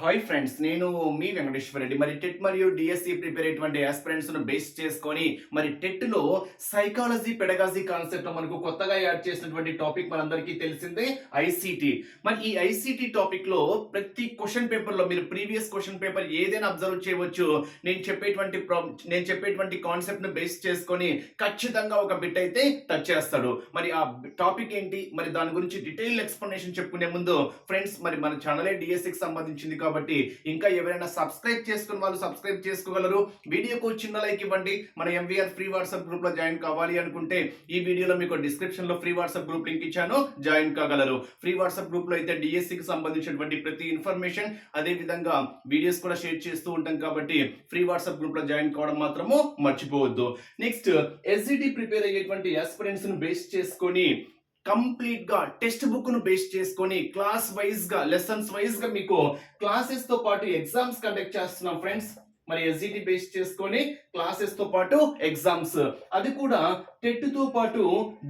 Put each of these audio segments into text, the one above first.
Hi friends నేను మీ వెంకటేశ్వర రెడ్డి. మరి టెట్ మరియు డిఎస్సి ప్రిపేర్ అయ్యేటువంటి ఆస్పిరెంట్స్ను బేస్ చేసుకొని మరి టెట్లో సైకాలజీ పెడగాజీ కాన్సెప్ట్ మనకు కొత్తగా యాడ్ చేసినటువంటి టాపిక్ మనందరికీ తెలిసిందే ఐసీటీ మరి ఈ ఐసీటీ టాపిక్లో ప్రతి క్వశ్చన్ పేపర్లో మీరు ప్రీవియస్ క్వశ్చన్ పేపర్ ఏదైనా అబ్జర్వ్ చేయవచ్చు. నేను చెప్పేటువంటి ప్రాబ్ నేను చెప్పేటువంటి కాన్సెప్ట్ను బేస్ చేసుకొని ఖచ్చితంగా ఒక బిట్ అయితే టచ్ చేస్తాడు. మరి ఆ టాపిక్ ఏంటి? మరి దాని గురించి డీటెయిల్ ఎక్స్ప్లెనేషన్ చెప్పుకునే ముందు ఫ్రెండ్స్ మరి మన ఛానలే డిఎస్సికి సంబంధించింది కాబట్టి ఇంకా ఎవరైనా సబ్స్క్రైబ్ చేసుకున్న వాళ్ళు సబ్స్క్రైబ్ చేసుకోగలరు. వీడియోకు చిన్న లైక్ ఇవ్వండి. మన ఎంవీఆర్ ఫ్రీ వాట్సాప్ గ్రూప్లో జాయిన్ కావాలి అనుకుంటే ఈ వీడియోలో మీకు డిస్క్రిప్షన్లో ఫ్రీ వాట్సాప్ గ్రూప్ లింక్ ఇచ్చాను. జాయిన్ కాగలరు. ఫ్రీ వాట్సాప్ గ్రూప్లో అయితే డిఎస్సికి సంబంధించినటువంటి ప్రతి ఇన్ఫర్మేషన్ అదే విధంగా వీడియోస్ కూడా షేర్ చేస్తూ ఉంటాం కాబట్టి ఫ్రీ వాట్సాప్ గ్రూప్లో జాయిన్ కావడం మాత్రము మర్చిపోవద్దు. నెక్స్ట్ ఎస్జిటి ప్రిపేర్ అయ్యేటువంటి ఆస్పిరెంట్స్ను బేస్ చేసుకొని కంప్లీట్గా టెక్స్ట్ బుక్ను బేస్ చేసుకొని క్లాస్ వైజ్గా లెసన్స్ వైజ్గా మీకు క్లాసెస్తో పాటు ఎగ్జామ్స్ కండక్ట్ చేస్తున్నాం ఫ్రెండ్స్. మరి ఎస్జిటి బేస్ చేసుకొని క్లాసెస్తో పాటు ఎగ్జామ్స్. అది కూడా టెట్తో పాటు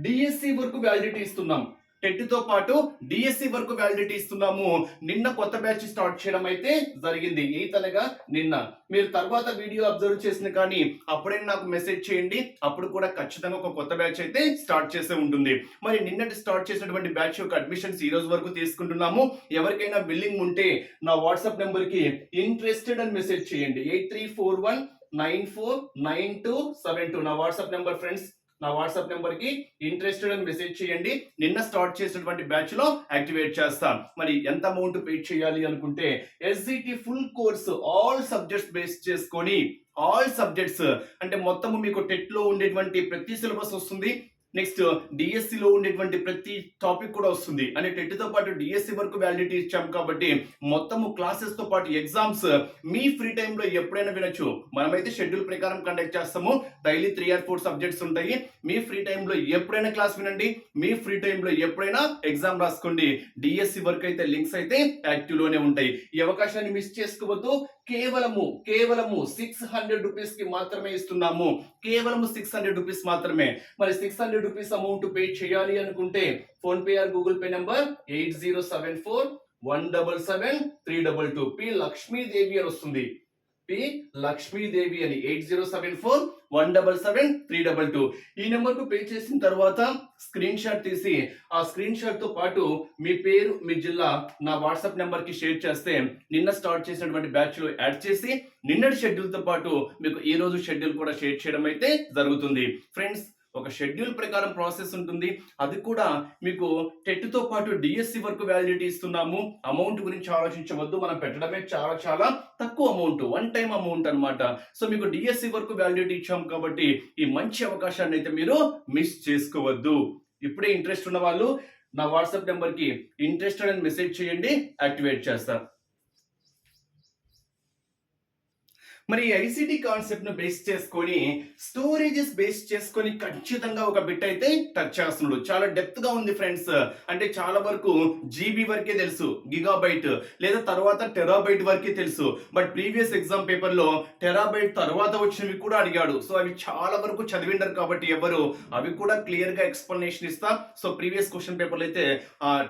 డిఎస్సి వరకు వ్యాలిడిటీ ఇస్తున్నాం. టెట్తో పాటు డిఎస్సి వరకు వ్యాలిడిటీ ఇస్తున్నాము. నిన్న కొత్త బ్యాచ్ స్టార్ట్ చేయడం అయితే జరిగింది. ఈ తనగా నిన్న. మీరు తర్వాత వీడియో అబ్జర్వ్ చేసిన కానీ అప్పుడే నాకు మెసేజ్ చేయండి. అప్పుడు కూడా ఖచ్చితంగా ఒక కొత్త బ్యాచ్ అయితే స్టార్ట్ చేసే ఉంటుంది. మరి నిన్నటి స్టార్ట్ చేసినటువంటి బ్యాచ్ యొక్క అడ్మిషన్స్ ఈ రోజు వరకు తీసుకుంటున్నాము. ఎవరికైనా బిల్లింగ్ ఉంటే నా వాట్సాప్ నెంబర్కి ఇంట్రెస్టెడ్ అని మెసేజ్ చేయండి. Eight three four one nine four nine two seven two. నా వాట్సాప్ నెంబర్ ఫ్రెండ్స్. నా వాట్సాప్ నెంబర్కి ఇంట్రెస్టెడ్ అని మెసేజ్ చేయండి. నిన్న స్టార్ట్ చేసినటువంటి బ్యాచ్లో యాక్టివేట్ చేస్తాను మరి ఎంత అమౌంట్ పే చేయాలి అనుకుంటే SGT full course all subjects base చేసుకొని ఆల్ సబ్జెక్ట్స్ అంటే మొత్తము మీకు టెట్లో ఉండేటువంటి ప్రతి సిలబస్ వస్తుంది. నెక్స్ట్ డిఎస్సి లో ఉండేటువంటి ప్రతి టాపిక్ కూడా వస్తుంది. అనే టెట్తో పాటు డిఎస్సి వరకు వ్యాలిడిటీ ఇచ్చాం కాబట్టి మొత్తము క్లాసెస్తో పాటు ఎగ్జామ్స్ మీ ఫ్రీ టైంలో ఎప్పుడైనా వినొచ్చు. మనమైతే షెడ్యూల్ ప్రకారం కండక్ట్ చేస్తాము. Daily three or four subjects ఉంటాయి. మీ ఫ్రీ టైంలో ఎప్పుడైనా క్లాస్ వినండి. మీ ఫ్రీ టైంలో ఎప్పుడైనా ఎగ్జామ్ రాసుకోండి. డిఎస్సి వరకు అయితే లింక్స్ అయితే యాక్టివ్లోనే ఉంటాయి. ఈ అవకాశాన్ని మిస్ చేసుకోవద్దు. కేవలము కేవలము సిక్స్ హండ్రెడ్ రూపీస్కి మాత్రమే ఇస్తున్నాము. కేవలము సిక్స్ హండ్రెడ్ రూపీస్ మాత్రమే. మరి six hundred rupees amount pay చేయాలి అనుకుంటే PhonePe or Google Pay number eight zero seven four one double seven three double two. P Lakshmidevi అని వస్తుంది. పి లక్ష్మీదేవి అని eight zero seven four one double seven three double two. ఈ నెంబర్కు pay చేసిన తర్వాత screen shot తీసి ఆ screen షాట్తో పాటు మీ పేరు మీ జిల్లా నా వాట్సాప్ నెంబర్కి షేర్ చేస్తే నిన్న స్టార్ట్ చేసినటువంటి బ్యాచ్లో యాడ్ చేసి నిన్నటి షెడ్యూల్తో పాటు మీకు ఈ రోజు షెడ్యూల్ కూడా షేర్ చేయడం అయితే జరుగుతుంది. ఫ్రెండ్స్ ఒక షెడ్యూల్ ప్రకారం ప్రాసెస్ ఉంటుంది. అది కూడా మీకు టెట్తో పాటు డిఎస్సి వరకు వ్యాలిడిటీ ఇస్తున్నాము. అమౌంట్ గురించి ఆలోచించవద్దు. మనం పెట్టడమే చాలా చాలా తక్కువ అమౌంట్ వన్ టైం అమౌంట్ అనమాట సో మీకు డిఎస్సి వరకు వ్యాలిడిటీ ఇచ్చాం కాబట్టి ఈ మంచి అవకాశాన్ని అయితే మీరు మిస్ చేసుకోవద్దు. ఇప్పుడే ఇంట్రెస్ట్ ఉన్న వాళ్ళు నా వాట్సాప్ నెంబర్కి ఇంట్రెస్టెడ్ అని మెసేజ్ చేయండి. యాక్టివేట్ చేస్తాను మరి ఐసిటి కాన్సెప్ట్ను బేస్ చేసుకొని స్టోరేజెస్ బేస్ చేసుకొని ఖచ్చితంగా ఒక బిట్ అయితే టచ్ చేస్తున్నాడు. చాలా డెప్త్గా ఉంది ఫ్రెండ్స్. అంటే చాలా వరకు జీబీ వరకే తెలుసు గిగాబైట్ లేదా తర్వాత టెరాబైట్ వరకే తెలుసు. బట్ ప్రీవియస్ ఎగ్జామ్ పేపర్లో టెరాబైట్ తర్వాత వచ్చినవి కూడా అడిగాడు. సో అవి చాలా వరకు చదివిండరు కాబట్టి ఎవరు అవి కూడా క్లియర్గా ఎక్స్ప్లెనేషన్ ఇస్తా. సో ప్రీవియస్ క్వశ్చన్ పేపర్లు అయితే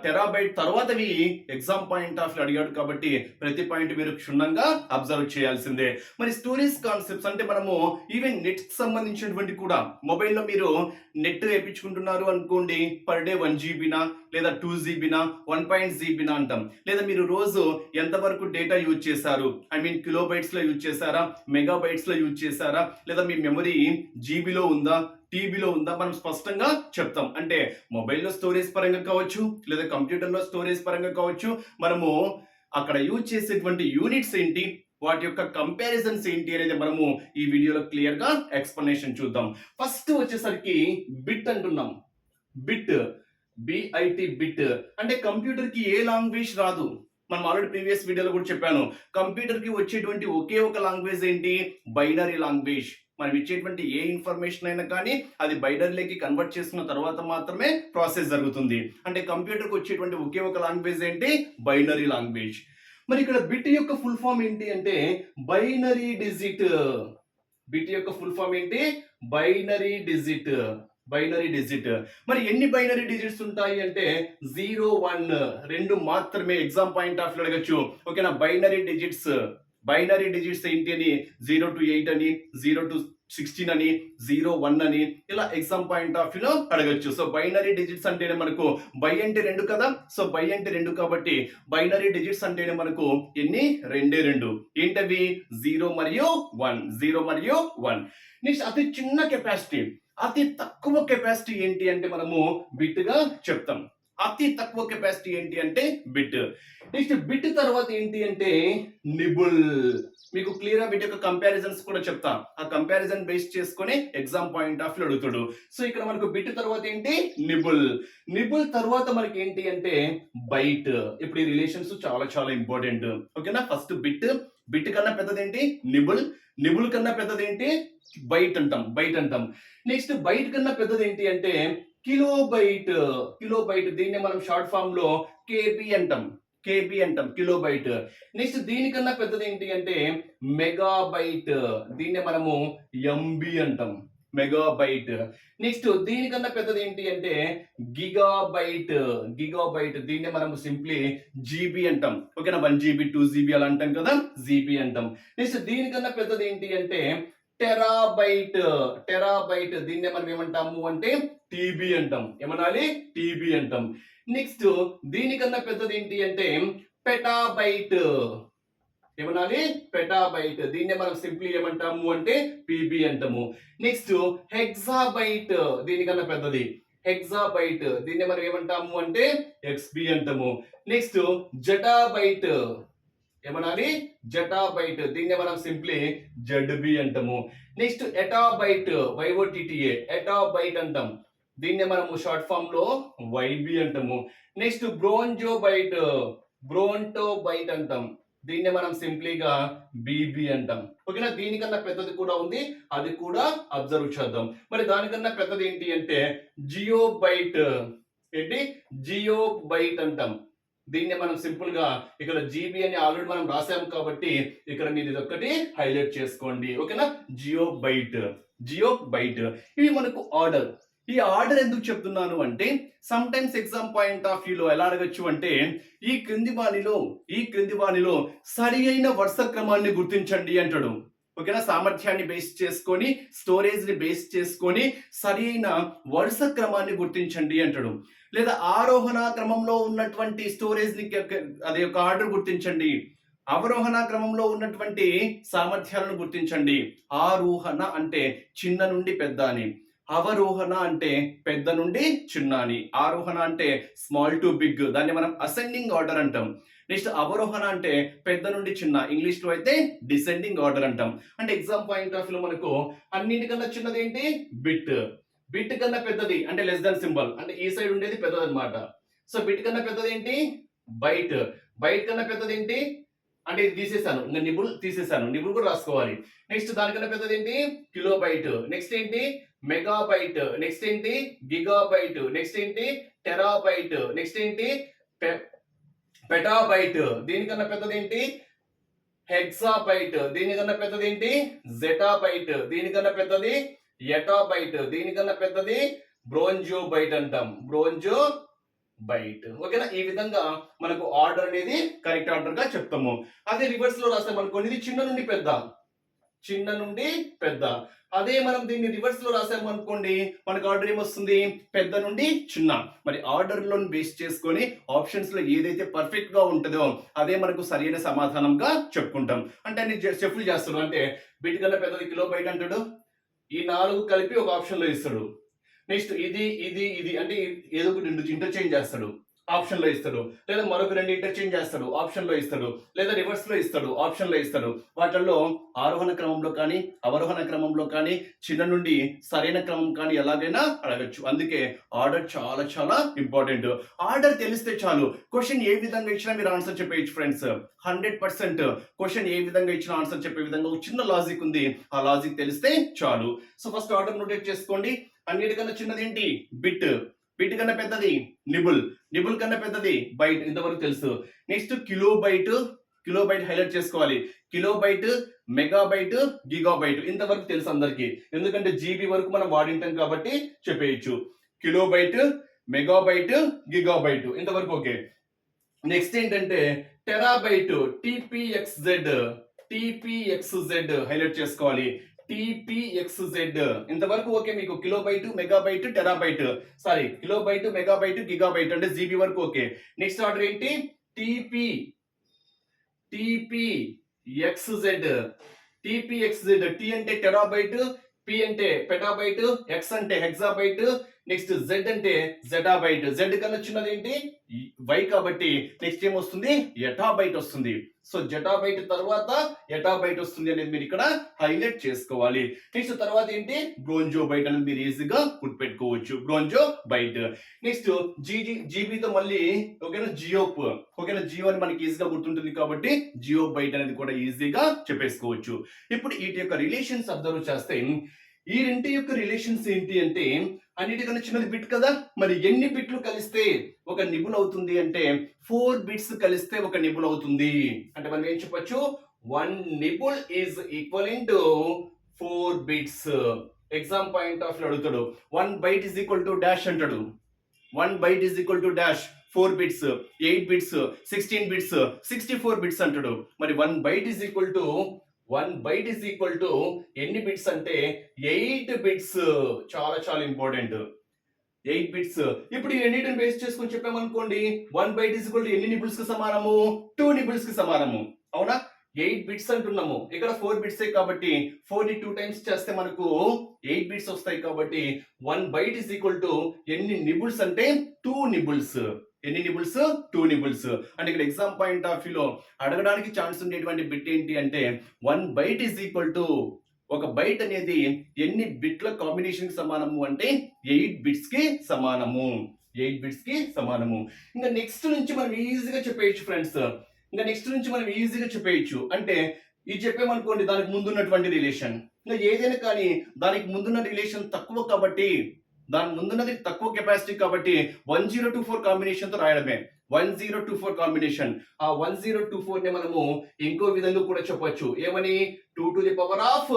టెరాబైట్ తర్వాతవి ఎగ్జామ్ పాయింట్ ఆఫ్ అడిగాడు కాబట్టి ప్రతి పాయింట్ మీరు క్షుణ్ణంగా అబ్జర్వ్ చేయాల్సిందే. మరి స్టోరేజ్ కాన్సెప్ట్స్ అంటే మనము ఈవెన్ నెట్ సంబంధించినటువంటి కూడా మొబైల్లో మీరు నెట్ వేయించుకుంటున్నారు అనుకోండి పర్ డే వన్ జీబీనా లేదా టూ జీబీనా వన్ పాయింట్ జీబీనా అంటాం. లేదా మీరు రోజు ఎంతవరకు డేటా యూజ్ చేశారు? ఐ మీన్ కిలోబైట్స్లో యూజ్ చేశారా? మెగా బైట్స్లో యూజ్ చేశారా? లేదా మీ మెమరీ జీబీలో ఉందా? టీబీలో ఉందా? మనం స్పష్టంగా చెప్తాం. అంటే మొబైల్లో స్టోరేజ్ పరంగా కావచ్చు లేదా కంప్యూటర్లో స్టోరేజ్ పరంగా కావచ్చు మనము అక్కడ యూజ్ చేసేటువంటి యూనిట్స్ ఏంటి? వాటి యొక్క కంపారిజన్స్ ఏంటి అనేది మనము ఈ వీడియోలో క్లియర్గా ఎక్స్ప్లెనేషన్ చూద్దాం. ఫస్ట్ వచ్చేసరికి బిట్ అంటున్నాం. బిట్ బిఐటి బిట్ అంటే కంప్యూటర్కి ఏ లాంగ్వేజ్ రాదు. మనం ఆల్రెడీ ప్రీవియస్ వీడియోలో కూడా చెప్పాను. కంప్యూటర్కి వచ్చేటువంటి ఒకే ఒక లాంగ్వేజ్ ఏంటి? బైనరీ లాంగ్వేజ్ మనం ఇచ్చేటువంటి ఏ ఇన్ఫర్మేషన్ అయినా కానీ అది బైనరీలోకి కన్వర్ట్ చేసిన తర్వాత మాత్రమే ప్రాసెస్ జరుగుతుంది. అంటే కంప్యూటర్కి వచ్చేటువంటి ఒకే ఒక లాంగ్వేజ్ ఏంటి? బైనరీ లాంగ్వేజ్ మరి ఇక్కడ బిట్ యొక్క ఫుల్ ఫామ్ ఏంటి అంటే బైనరీ డిజిట్. బిట్ యొక్క ఫుల్ ఫామ్ ఏంటి? Binary digit. Binary digit. మరి ఎన్ని బైనరీ డిజిట్స్ ఉంటాయి అంటే జీరో వన్ రెండు మాత్రమే. ఎగ్జామ్ పాయింట్ ఆఫ్ వ్యూ అడగచ్చు. ఓకేనా? Binary digits. బైనరీ డిజిట్స్ ఏంటి అని? జీరో టు ఎయిట్ అని. జీరో టు సిక్స్టీన్ అని జీరో వన్ అని ఇలా ఎగ్జామ్ పాయింట్ ఆఫ్ వ్యూలో అడగచ్చు. సో బైనరీ డిజిట్స్ అంటేనే మనకు బై అంటే రెండు కదా? సో బై అంటే రెండు కాబట్టి బైనరీ డిజిట్స్ అంటేనే మనకు ఎన్ని? రెండే రెండు. ఏంటవి? జీరో మరియు వన్ జీరో మరియు వన్ నెక్స్ట్ అతి చిన్న కెపాసిటీ అతి తక్కువ కెపాసిటీ ఏంటి అంటే మనము బిట్గా చెప్తాం. అతి తక్కువ కెపాసిటీ ఏంటి అంటే బిట్ నెక్స్ట్ బిట్ తర్వాత ఏంటి అంటే నిబుల్ మీకు క్లియర్గా బిట్ యొక్క కంపారిజన్స్ కూడా చెప్తా. ఆ కంపారిజన్ బేస్ చేసుకొని ఎగ్జామ్ పాయింట్ ఆఫ్ వ్యూ అడుగుతాడు. సో ఇక్కడ మనకు బిట్ తర్వాత ఏంటి? నిబుల్ నిబుల్ తర్వాత మనకి ఏంటి అంటే బైట్ ఇప్పుడు ఈ రిలేషన్స్ చాలా చాలా ఇంపార్టెంట్ ఓకేనా ఫస్ట్ బిట్ బిట్ కన్నా పెద్దది ఏంటి నిబుల్ నిబుల్ కన్నా పెద్దది ఏంటి బైట్ అంటాం. బైట్ అంటాం. నెక్స్ట్ బైట్ కన్నా పెద్దది ఏంటి అంటే కిలోబైట్ కిలోబైట్ కిలో బైట్ దీన్ని మనం షార్ట్ ఫామ్లో కేబి అంటాం. కేబి అంటాం కిలో బైట్ నెక్స్ట్ దీనికన్నా పెద్దది ఏంటి అంటే మెగా బైట్ దీన్నే మనము ఎంబి అంటాం. మెగాబైట్. నెక్స్ట్ దీనికన్నా పెద్దది ఏంటి అంటే గిగా బైట్ గిగా బైట్ దీన్నే మనం సింప్లీ జీబీ అంటాం. ఓకేనా? వన్ జీబీ టూ జీబీ అలా అంటాం కదా? జీబీ అంటాం. నెక్స్ట్ దీనికన్నా పెద్దది ఏంటి అంటే టెరాబైట్ టెరాబైట్ దీన్నే మనం ఏమంటాము అంటే టీబీ అంటాం. ఏమనాలి? టీబీ అంటాం. నెక్స్ట్ దీనికన్నా పెద్దది ఏంటి అంటే పెటాబైట్ ఏమనాలి? పెటాబైట్ దీన్నే మనం సింప్లీ ఏమంటాము అంటే పీబీ అంటాము. నెక్స్ట్ హెక్సాబైట్ దీనికన్నా పెద్దది. హెక్సాబైట్ దీన్నే మనం ఏమంటాము అంటే ఎక్స్బి అంటాము. నెక్స్ట్ జటాబైట్ ఏమనాలి? జటాబైట్. దీన్నే మనం సింప్లీ జడ్బి అంటాము. నెక్స్ట్ ఎటాబైట్ వైఓటిటిఏ ఎటాబైట్ అంటాం. దీన్నే మనము షార్ట్ ఫామ్లో వైబి అంటాము. నెక్స్ట్ బ్రోంజోబైట్ బ్రోంటోబైట్ అంటాం. దీన్నే మనం సింప్లీగా బీబీ అంటాం. ఓకేనా? దీనికన్నా పెద్దది కూడా ఉంది. అది కూడా అబ్జర్వ్ చేద్దాం. మరి దానికన్నా పెద్దది ఏంటి అంటే జియోబైట్. ఏంటి? జియోబైట్ అంటాం. దీన్ని మనం సింపుల్గా ఇక్కడ జీబీ అని ఆల్రెడీ మనం రాసాం కాబట్టి ఇక్కడ మీరు ఇది ఒక్కటి హైలైట్ చేసుకోండి. ఓకేనా? జియో బైట్ జియో బైట్ ఇవి మనకు ఆర్డర్ ఈ ఆర్డర్ ఎందుకు చెప్తున్నాను అంటే some times exam point of వ్యూలో ఎలా అడగచ్చు అంటే ఈ క్రింది వాణిలో ఈ క్రింది వాణిలో సరి అయిన వరుస క్రమాన్ని గుర్తించండి అంటాడు. ఓకేనా? సామర్థ్యాన్ని బేస్ చేసుకొని స్టోరేజ్ని బేస్ చేసుకొని సరైన వరుస క్రమాన్ని గుర్తించండి అంటాడు. లేదా ఆరోహణ క్రమంలో ఉన్నటువంటి స్టోరేజ్ని అదే యొక్క ఆర్డర్ గుర్తించండి. అవరోహణ క్రమంలో ఉన్నటువంటి సామర్థ్యాలను గుర్తించండి. ఆరోహణ అంటే చిన్న నుండి పెద్ద అని. అవరోహణ అంటే పెద్ద నుండి చిన్న అని. ఆరోహణ అంటే స్మాల్ టు బిగ్. దాన్ని మనం అసెండింగ్ ఆర్డర్ అంటాం. నెక్స్ట్ అవరోహణ అంటే పెద్ద నుండి చిన్న. ఇంగ్లీష్లో అయితే డిసెండింగ్ ఆర్డర్ అంటాం. అంటే ఎగ్జామ్ పాయింట్ ఆఫ్లో మనకు అన్నిటికన్నా చిన్నది ఏంటి? బిట్ బిట్ కన్నా పెద్దది అంటే లెస్ దాన్ సింబల్ అంటే ఈ సైడ్ ఉండేది? పెద్దది అనమాట సో బిట్ కన్నా పెద్దది ఏంటి? బైట్ బైట్ కన్నా పెద్దది ఏంటి? అంటే ఇది తీసేసాను. ఇంకా నిబుల్ తీసేసాను. నిబుల్ కూడా రాసుకోవాలి. నెక్స్ట్ దానికన్నా పెద్దది ఏంటి? కిలో బైట్ నెక్స్ట్ ఏంటి? మెగాబైట్ నెక్స్ట్ ఏంటి? గిగాబైట్ నెక్స్ట్ ఏంటి? టెరాబైట్ నెక్స్ట్ ఏంటి? పెటాబైట్. దీనికన్నా పెద్దది ఏంటి హెక్సాబైట్ దీనికన్నా పెద్దది ఏంటి జెటాబైట్. దీనికన్నా పెద్దది ఎటాబైట్. దీనికన్నా పెద్దది బ్రోంజో బైట్ అంటాం. బ్రోంజో బైట్ ఓకేనా? ఈ విధంగా మనకు ఆర్డర్ అనేది కరెక్ట్ ఆర్డర్గా చెప్తాము. అదే రివర్స్లో రాస్తాం అనుకోండి ఇది చిన్న నుండి పెద్ద. చిన్న నుండి పెద్ద. అదే మనం దీన్ని రివర్స్లో రాసాము అనుకోండి మనకు ఆర్డర్ ఏమొస్తుంది పెద్ద నుండి చిన్న. మరి ఆర్డర్లో బేస్ చేసుకొని ఆప్షన్స్లో ఏదైతే పర్ఫెక్ట్గా ఉంటుందో అదే మనకు సరైన సమాధానంగా చెప్పుకుంటాం. అంటే అన్ని చెప్పులు చేస్తాడు అంటే బిట్ కన్నా పెద్దది కిలో బయట అంటాడు. ఈ నాలుగు కలిపి ఒక ఆప్షన్లో ఇస్తాడు. నెక్స్ట్ ఇది ఇది ఇది అంటే ఏదో ఒకటి ఇంటర్చేంజ్ చేస్తాడు. ఆప్షన్లో ఇస్తాడు. లేదా మరొక రెండు ఇంటర్చేంజ్ చేస్తాడు. ఆప్షన్లో ఇస్తాడు. లేదా రివర్స్లో ఇస్తాడు. ఆప్షన్లో ఇస్తాడు. వాటిల్లో ఆరోహణ క్రమంలో కానీ అవరోహణ క్రమంలో కానీ చిన్న నుండి సరైన క్రమం కానీ ఎలాగైనా అడగచ్చు. అందుకే ఆర్డర్ చాలా చాలా ఇంపార్టెంట్ ఆర్డర్ తెలిస్తే చాలు. క్వశ్చన్ ఏ విధంగా ఇచ్చినా మీరు ఆన్సర్ చెప్పేయచ్చు ఫ్రెండ్స్ హండ్రెడ్ పర్సెంట్ క్వశ్చన్ ఏ విధంగా ఇచ్చిన ఆన్సర్ చెప్పే విధంగా ఒక చిన్న లాజిక్ ఉంది. ఆ లాజిక్ తెలిస్తే చాలు. సో ఫస్ట్ ఆర్డర్ నోటేట్ చేసుకోండి. అన్నిటికన్నా చిన్నది ఏంటి? బిట్ వీటి కన్నా పెద్దది నిబుల్. నిబుల్ కన్నా పెద్దది బైట్ ఇంతవరకు తెలుసు. Next kilo byte kilo byte highlight చేసుకోవాలి. Kilo byte mega byte giga byte ఇంతవరకు తెలుసు అందరికి. ఎందుకంటే జీబీ వరకు మనం వాడింటాం కాబట్టి చెప్పేయచ్చు. బైట్ గిగా బైట్ ఇంతవరకు ఓకే. నెక్స్ట్ ఏంటంటే terabyte T P X Z T P X Z highlight చేసుకోవాలి. టిపిఎక్స్జెడ్ ఇంతవరకు ఓకే మీకు kilobyte megabyte terabyte. Sorry kilobyte megabyte gigabyte అంటే జీబీ వరకు ఓకే. నెక్స్ట్ ఆర్డర్ ఏంటి? T P X Z T P X Z T అంటే terabyte P అంటే petabyte X అంటే హెక్సాబైట్ next Z అంటే జెటాబైట్ జెడ్ కన్నా చిన్నది ఏంటి? వై కాబట్టి నెక్స్ట్ ఏం వస్తుంది? ఎటాబైట్ వస్తుంది. సో జెటాబైట్ తర్వాత ఎటాబైట్ వస్తుంది అనేది మీరు ఇక్కడ హైలైట్ చేసుకోవాలి. నెక్స్ట్ తర్వాత ఏంటి? బ్రోంజో బైట్ అనేది మీరు ఈజీగా గుర్తుపెట్టుకోవచ్చు. బ్రోంజో బైట్ నెక్స్ట్ జీజీ జీబీతో మళ్ళీ ఓకేనా? జియోప్ ఓకేనా? జియో అని మనకి ఈజీగా గుర్తుంటుంది కాబట్టి జియో బైట్ అనేది కూడా ఈజీగా చెప్పేసుకోవచ్చు. ఇప్పుడు వీటి యొక్క రిలేషన్స్ అబ్జర్వ్ చేస్తే ఈ రెండు యొక్క రిలేషన్స్ ఏంటి అంటే అన్నిటికన్నా చిన్నది బిట్ కదా? మరి ఎన్ని బిట్లు కలిస్తే ఒక నిబుల్ అవుతుంది అంటే ఫోర్ బిట్స్ కలిస్తే ఒక నిబుల్ అవుతుంది అంటే మనం ఏం చెప్పొచ్చు? One nibble is equal to four bits. Exam point of అడుగుతాడు. One byte is equal to dash అంటాడు. One byte is equal to dash. Four bits eight bits sixteen bits sixty four bits అంటాడు. మరి one byte is equal to one byte is equal to ఎన్ని bits అంటే eight bits. చాలా చాలా important. Eight bits. ఇప్పుడు ఈ రెండింటిని base చేసుకొని చెప్పామనుకోండి one byte is equal to ఎన్ని నిబుల్స్కి సమానము? టూ నిబుల్స్కి సమానము. అవునా? ఎయిట్ బిట్స్ అంటున్నాము. ఇక్కడ ఫోర్ బిట్స్ కాబట్టి ఫోర్ని టూ టైమ్స్ చేస్తే మనకు ఎయిట్ బిట్స్ వస్తాయి కాబట్టి one byte is equal to ఎన్ని నిబుల్స్ అంటే టూ నిబుల్స్ ఎన్ని నిబుల్స్ టూ నిబుల్స్ అంటే ఇక్కడ ఎగ్జామ్ పాయింట్ ఆఫ్ వ్యూలో అడగడానికి ఛాన్స్ ఉండేటువంటి బిట్ ఏంటి అంటే one byte is equal to ఒక బైట్ అనేది ఎన్ని బిట్ల కాంబినేషన్కి సమానము అంటే ఎయిట్ బిట్స్కి సమానము. ఎయిట్ బిట్స్కి సమానము. ఇంకా నెక్స్ట్ నుంచి మనం ఈజీగా చెప్పేయచ్చు ఫ్రెండ్స్ ఇంకా నెక్స్ట్ నుంచి మనం ఈజీగా చెప్పేయచ్చు. అంటే ఇది చెప్పామనుకోండి దానికి ముందున్నటువంటి రిలేషన్ ఇంకా ఏదైనా కానీ దానికి ముందున్న రిలేషన్ తక్కువ కాబట్టి దాని ముందున్నది తక్కువ కెపాసిటీ కాబట్టి వన్ జీరో టూ ఫోర్ కాంబినేషన్తో రాయడమే. One zero two four combination ఆ వన్ జీరో టూ ఫోర్ని మనము ఇంకో విధంగా కూడా చెప్పొచ్చు. ఏమని? Two to the power of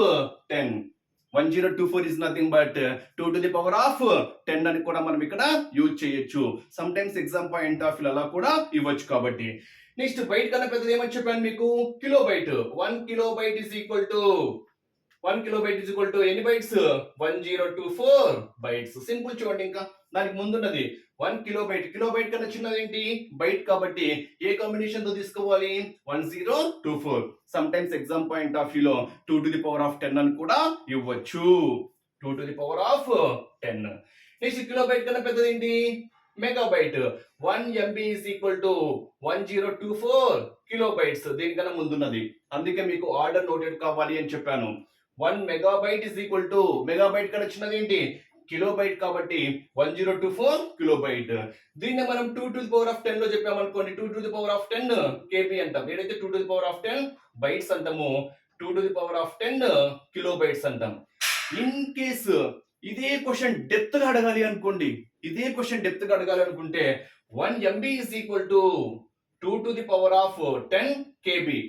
ten one zero two four is nothing but two to the power of ten అని కూడా మనం ఇక్కడ యూజ్ చేయొచ్చు. Some times exam point of అలా కూడా ఇవ్వచ్చు కాబట్టి. నెక్స్ట్ బయట కన్నా పెద్దది ఏమని చెప్పాను మీకు? Kilobyte one kilobyte is equal to one kilobyte equal to ఎన్ని bytes one zero two four bytes simple చూడండి ఇంకా. దానికి ముందున్నది. One kilo byte kilo byte కన్నా చిన్నది ఏంటి బైట్ కాబట్టి ఏ కాంబినేషన్తో తీసుకోవాలి? One zero two four sometimes exam point of వ్యూలో two to the power of ten అని కూడా ఇవ్వచ్చు. Two to the power of ten next kilobyte కన్నా పెద్దది ఏంటి megabyte one MB is equal to one zero two four kilobytes దీనికన్నా ముందున్నది. అందుకే మీకు ఆర్డర్ నోటెడ్ కావాలి అని చెప్పాను. One megabyte is equal to megabyte కడ వచ్చినది ఏంటి? కిలోబైట్ కాబట్టి one zero two four kilobyte. దీన్ని మనం two to the power of టెన్లో చెప్పామనుకోండి. Two to the power of ten KB అంటాం. ఏదైతే two to the power of ten bytes అంటాము two to the power of ten kilobytes అంటాం. In case ఇదే question డెప్త్గా అడగాలి అనుకోండి. ఇదే క్వశ్చన్ డెప్త్గా అడగాలి అనుకుంటే one MB is equal to two to the power of ten KB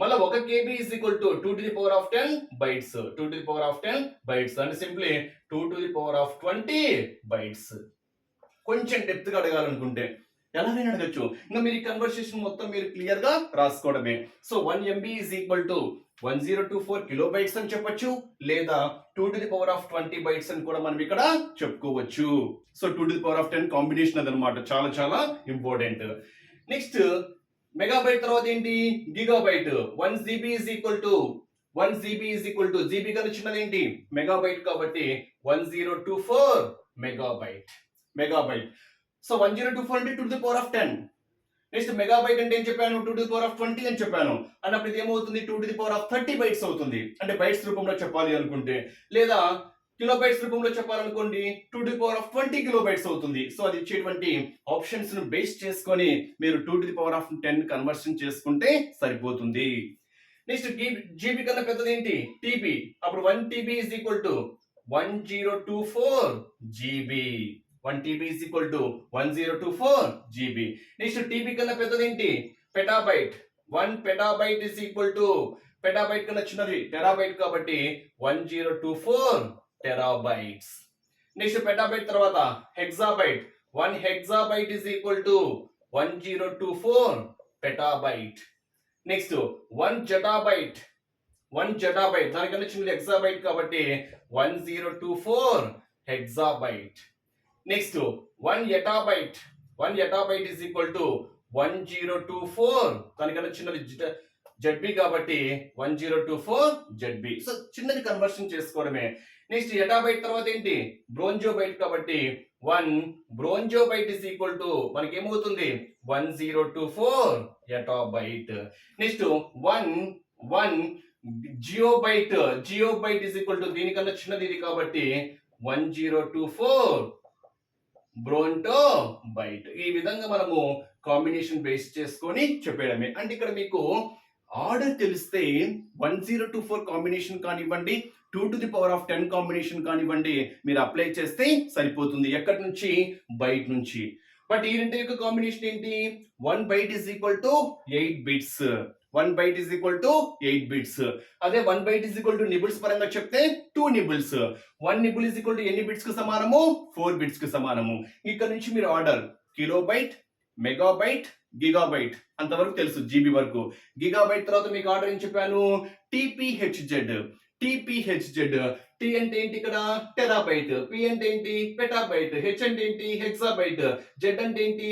మళ్ళీ ఒక KB is equal to two to the power of ten bytes two to the power of ten bytes అంటే simply two to the power of twenty bytes కొంచెం డెప్త్గా అడగాలనుకుంటే ఎలాగైనా అడగచ్చు. ఇంకా మీరు ఈ కన్వర్సేషన్ మొత్తం మీరు క్లియర్గా రాసుకోవడమే. So one MB is equal to one zero two four kilobytes అని చెప్పొచ్చు. లేదా two to the power of twenty bytes అని కూడా మనం ఇక్కడ చెప్పుకోవచ్చు. So two to the power of ten combination అదనమాట. చాలా చాలా ఇంపార్టెంట్ నెక్స్ట్ మెగాబైట్ తర్వాత ఏంటి? Gigabyte one GB is equal to one GB is equal to GB కన్నా ఏంటి? మెగాబైట్ కాబట్టి one zero two four megabyte megabyte so one zero two four అంటే two the power of ten next megabyte అంటే ఏం చెప్పాను? Two to the power of twenty అని చెప్పాను. అన్నప్పుడు ఇది ఏమవుతుంది two to the power of thirty bytes అవుతుంది. అంటే బైట్స్ రూపంలో చెప్పాలి అనుకుంటే లేదా కిలోబైట్స్ రూపంలో చెప్పాలనుకోండి two to power of twenty kilobytes అవుతుంది. సో అది ఇచ్చేటువంటి ఆప్షన్స్ను బేస్ చేసుకొని మీరు two to the power of ten conversion చేసుకుంటే సరిపోతుంది. నెక్స్ట్ జీబీ కన్నా పెద్దది ఏంటి టీబీ అప్పుడు one TB is equal to one zero two four GB one TB is equal to one zero two four GB next TB కన్నా పెద్దది ఏంటి petabyte one petabyte is equal to petabyte కన్నా చిన్నది terabyte కాబట్టి one zero two four terabytes next petabyte తర్వాత exabyte one exabyte is equal to one zero two four petabyte next one zettabyte one zettabyte దానికన్నా చిన్నది హెక్సాబైట్ కాబట్టి one zero two four exabyte next one yottabyte one yottabyte is equal to one zero two four దానికన్నా చిన్నది ZB కాబట్టి one zero two four ZB so చిన్నది conversion చేసుకోవడమే. Next yottabyte తర్వాత ఏంటి? బ్రోంజోబైట్ కాబట్టి one brontobyte is equal to మనకి ఏమవుతుంది one zero two four yottabyte. Next one one geopbyte. Geopbyte is equal to దీనికన్నా చిన్నది ఇది కాబట్టి one zero two four brontobyte ఈ విధంగా మనము కాంబినేషన్ బేస్ చేసుకొని చెప్పేయడమే. అంటే ఇక్కడ మీకు ఆర్డర్ తెలిస్తే one zero two four combination కానివ్వండి two to the power of ten combination కానివ్వండి మీరు అప్లై చేస్తే సరిపోతుంది. ఎక్కడి నుంచి? బైట్ నుంచి. బట్ ఈ రెండు యొక్క కాంబినేషన్ ఏంటి? One byte is equal to eight bits. One byte is equal to eight bits. అదే one byte is equal to nibbles పరంగా చెప్తే two nibbles. One nibble is equal to ఎన్ని బిట్స్కు సమానము? ఫోర్ బిట్స్కు సమానము. ఇక్కడ నుంచి మీరు order kilo byte mega byte gigabyte అంతవరకు తెలుసు జీబీ వరకు. గిగాబైట్ తర్వాత మీకు ఆర్డర్ ఏం చెప్పాను? టీపీహెచ్జెడ్. టీపీహెచ్జెడ్ టీ అంటే ఏంటి ఇక్కడ? టెరాబైట్ పి అంటే ఏంటి? పెటాబైట్ హెచ్ అంటే ఏంటి? హెక్సాబైట్ జెడ్ అంటే ఏంటి?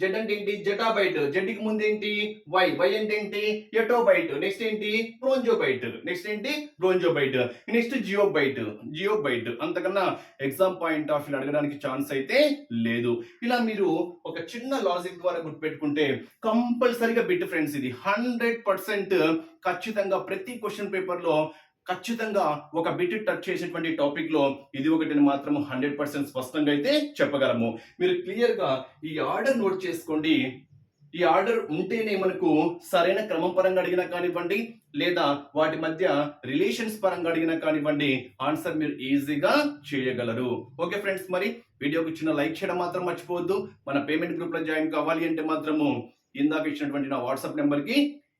జెడ్ అంటే ఏంటి? జెటాబైట్ జెడ్కి ముందు ఏంటి? వై వై అంటే ఏంటి? ఎటోబైట్ నెక్స్ట్ ఏంటి? బ్రోంజోబైట్ నెక్స్ట్ ఏంటి? బ్రోంజోబైట్ నెక్స్ట్ జియోబైట్ జియోబైట్ అంతకన్నా ఎగ్జామ్ పాయింట్ ఆఫ్ వ్యూ అడగడానికి ఛాన్స్ అయితే లేదు. ఇలా మీరు ఒక చిన్న లాజిక్ ద్వారా గుర్తుపెట్టుకుంటే కంపల్సరీగా బిట్ ఫ్రెండ్స్ ఇది. హండ్రెడ్ పర్సెంట్ ఖచ్చితంగా ప్రతి క్వశ్చన్ పేపర్లో ఖచ్చితంగా ఒక బిట్ టచ్ చేసేటువంటి టాపిక్లో ఇది ఒకటిని మాత్రం హండ్రెడ్ పర్సెంట్ స్పష్టంగా అయితే చెప్పగలము. మీరు క్లియర్గా ఈ ఆర్డర్ నోట్ చేసుకోండి. ఈ ఆర్డర్ ఉంటేనే మనకు సరైన క్రమం పరంగా అడిగినా కానివ్వండి లేదా వాటి మధ్య రిలేషన్స్ పరంగా అడిగినా కానివ్వండి ఆన్సర్ మీరు ఈజీగా చేయగలరు. ఓకే ఫ్రెండ్స్ మరి వీడియోకి చిన్న లైక్ చేయడం మాత్రం మర్చిపోవద్దు. మన పేమెంట్ గ్రూప్లో జాయిన్ కావాలి అంటే మాత్రము ఇందాక ఇచ్చినటువంటి నా వాట్సాప్ నెంబర్కి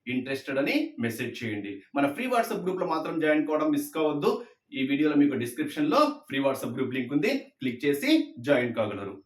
ఇంట్రెస్టెడ్ అని మెసేజ్ చేయండి. మన ఫ్రీ వాట్సాప్ గ్రూప్లో మాత్రం జాయిన్ కావడం మిస్ కావద్దు. ఈ వీడియోలో మీకు డిస్క్రిప్షన్లో ఫ్రీ వాట్సాప్ గ్రూప్ లింక్ ఉంది. క్లిక్ చేసి జాయిన్ కాగలరు.